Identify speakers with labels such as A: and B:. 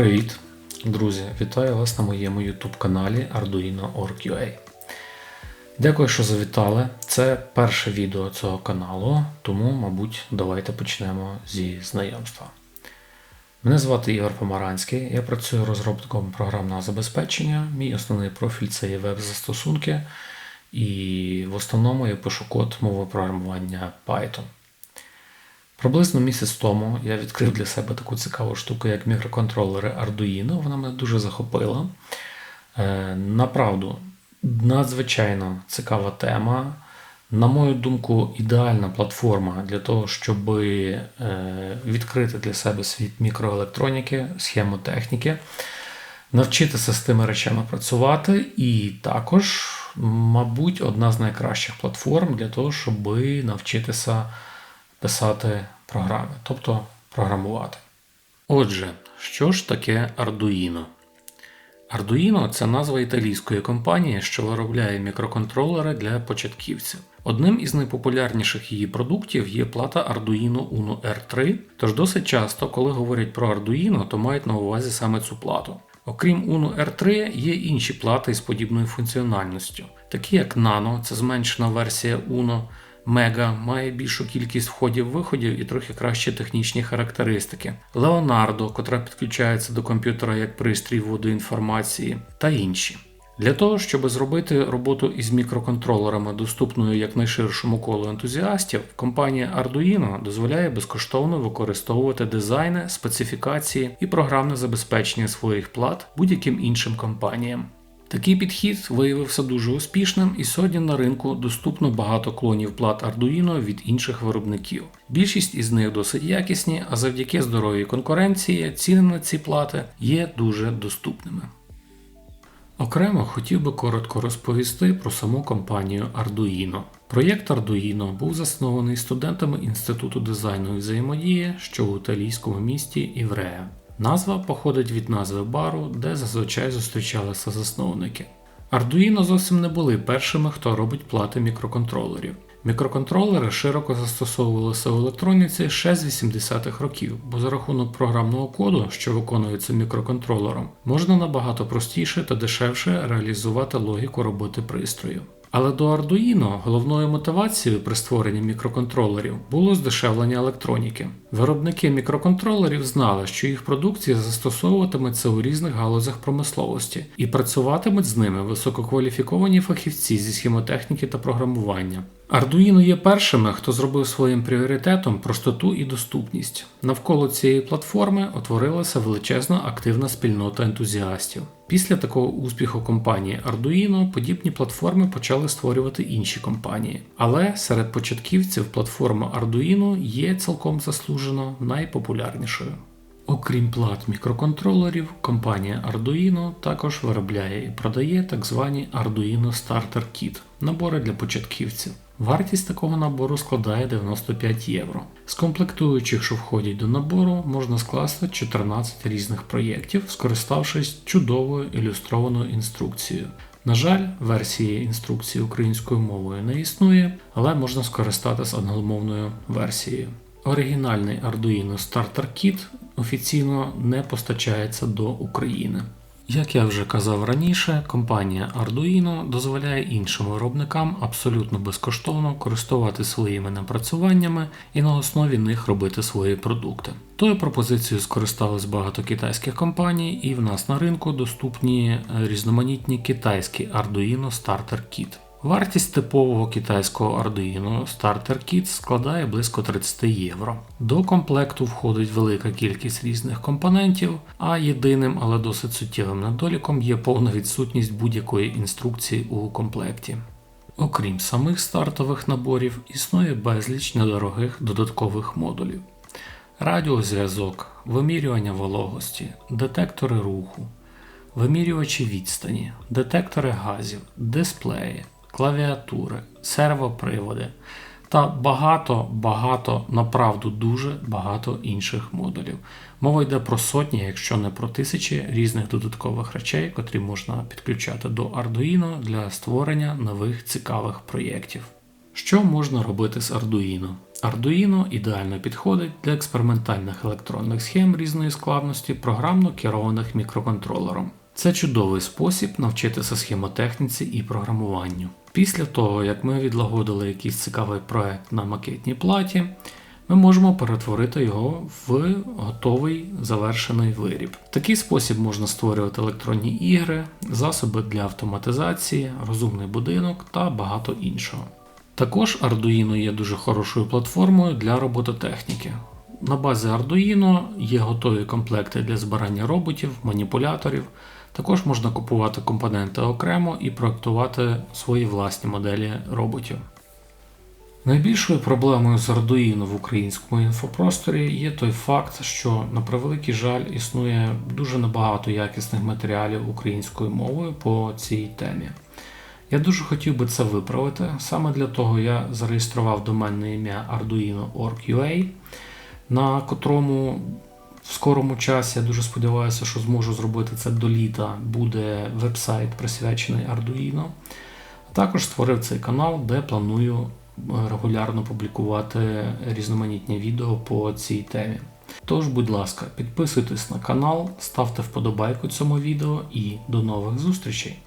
A: Привіт, друзі! Вітаю вас на моєму YouTube каналі Arduino.org.ua. Дякую, що завітали. Це перше відео цього каналу, тому, мабуть, давайте почнемо зі знайомства. Мене звати Ігор Помаранський, я працюю розробником програмного забезпечення. Мій основний профіль це є веб-застосунки, і в основному я пишу код мови програмування Python. Приблизно місяць тому я відкрив для себе таку цікаву штуку, як мікроконтролери Arduino. Вона мене дуже захопила. Е, Направду, надзвичайно цікава тема. На мою думку, ідеальна платформа для того, щоб е, відкрити для себе світ мікроелектроніки, схемотехніки, навчитися з тими речами працювати, і також, мабуть, одна з найкращих платформ для того, щоб навчитися писати програми, тобто програмувати. Отже, що ж таке Arduino? Arduino це назва італійської компанії, що виробляє мікроконтролери для початківців. Одним із найпопулярніших її продуктів є плата Arduino Uno R3, тож досить часто, коли говорять про Arduino, то мають на увазі саме цю плату. Окрім Uno R3, є інші плати із подібною функціональністю, такі як Nano, це зменшена версія Uno, Мега має більшу кількість входів-виходів і трохи кращі технічні характеристики. Леонардо, котра підключається до комп'ютера як пристрій вводу інформації, та інші. Для того, щоб зробити роботу із мікроконтролерами доступною якнайширшому колу ентузіастів, компанія Arduino дозволяє безкоштовно використовувати дизайни, специфікації і програмне забезпечення своїх плат будь-яким іншим компаніям. Такий підхід виявився дуже успішним, і сьогодні на ринку доступно багато клонів плат Arduino від інших виробників. Більшість із них досить якісні, а завдяки здоровій конкуренції ціни на ці плати є дуже доступними. Окремо хотів би коротко розповісти про саму компанію Arduino. Проєкт Arduino був заснований студентами Інституту дизайну і взаємодії, що у італійському місті Іврея. Назва походить від назви бару, де зазвичай зустрічалися засновники. Arduino зовсім не були першими, хто робить плати мікроконтролерів. Мікроконтролери широко застосовувалися в електроніці ще з 80-х років, бо за рахунок програмного коду, що виконується мікроконтролером, можна набагато простіше та дешевше реалізувати логіку роботи пристрою. Але до Arduino головною мотивацією при створенні мікроконтролерів було здешевлення електроніки. Виробники мікроконтролерів знали, що їх продукція застосовуватиметься у різних галузях промисловості і працюватимуть з ними висококваліфіковані фахівці зі схемотехніки та програмування. Arduino є першими, хто зробив своїм пріоритетом простоту і доступність. Навколо цієї платформи утворилася величезна активна спільнота ентузіастів. Після такого успіху компанії Arduino подібні платформи почали створювати інші компанії. Але серед початківців платформа Arduino є цілком заслужено найпопулярнішою. Окрім плат мікроконтролерів, компанія Arduino також виробляє і продає так звані Arduino Starter Kit набори для початківців. Вартість такого набору складає 95 євро. З комплектуючих, що входять до набору, можна скласти 14 різних проєктів, скориставшись чудовою ілюстрованою інструкцією. На жаль, версії інструкції українською мовою не існує, але можна скористатися англомовною версією. Оригінальний Arduino Starter Kit офіційно не постачається до України. Як я вже казав раніше, компанія Arduino дозволяє іншим виробникам абсолютно безкоштовно користувати своїми напрацюваннями і на основі них робити свої продукти. Тою пропозицією скористались багато китайських компаній, і в нас на ринку доступні різноманітні китайські Arduino Starter Kit. Вартість типового китайського Arduino Starter Kit складає близько 30 євро. До комплекту входить велика кількість різних компонентів, а єдиним, але досить суттєвим недоліком є повна відсутність будь-якої інструкції у комплекті. Окрім самих стартових наборів, існує безліч недорогих додаткових модулів. Радіозв'язок, вимірювання вологості, детектори руху, вимірювачі відстані, детектори газів, дисплеї, клавіатури, сервоприводи та багато-багато, направду дуже багато інших модулів. Мова йде про сотні, якщо не про тисячі різних додаткових речей, котрі можна підключати до Arduino для створення нових цікавих проєктів. Що можна робити з Arduino? Arduino ідеально підходить для експериментальних електронних схем різної складності, програмно керованих мікроконтролером. Це чудовий спосіб навчитися схемотехніці і програмуванню. Після того, як ми відлагодили якийсь цікавий проект на макетній платі, ми можемо перетворити його в готовий завершений виріб. В такий спосіб можна створювати електронні ігри, засоби для автоматизації, розумний будинок та багато іншого. Також Arduino є дуже хорошою платформою для робототехніки. На базі Arduino є готові комплекти для збирання роботів, маніпуляторів. Також можна купувати компоненти окремо і проектувати свої власні моделі роботів. Найбільшою проблемою з Arduino в українському інфопросторі є той факт, що на превеликий жаль існує дуже небагато якісних матеріалів українською мовою по цій темі. Я дуже хотів би це виправити. Саме для того я зареєстрував доменне ім'я Arduino.org.ua, на котрому в скорому часі я дуже сподіваюся, що зможу зробити це до літа. Буде веб-сайт присвячений Arduino. Також створив цей канал, де планую регулярно публікувати різноманітні відео по цій темі. Тож, будь ласка, підписуйтесь на канал, ставте вподобайку цьому відео і до нових зустрічей!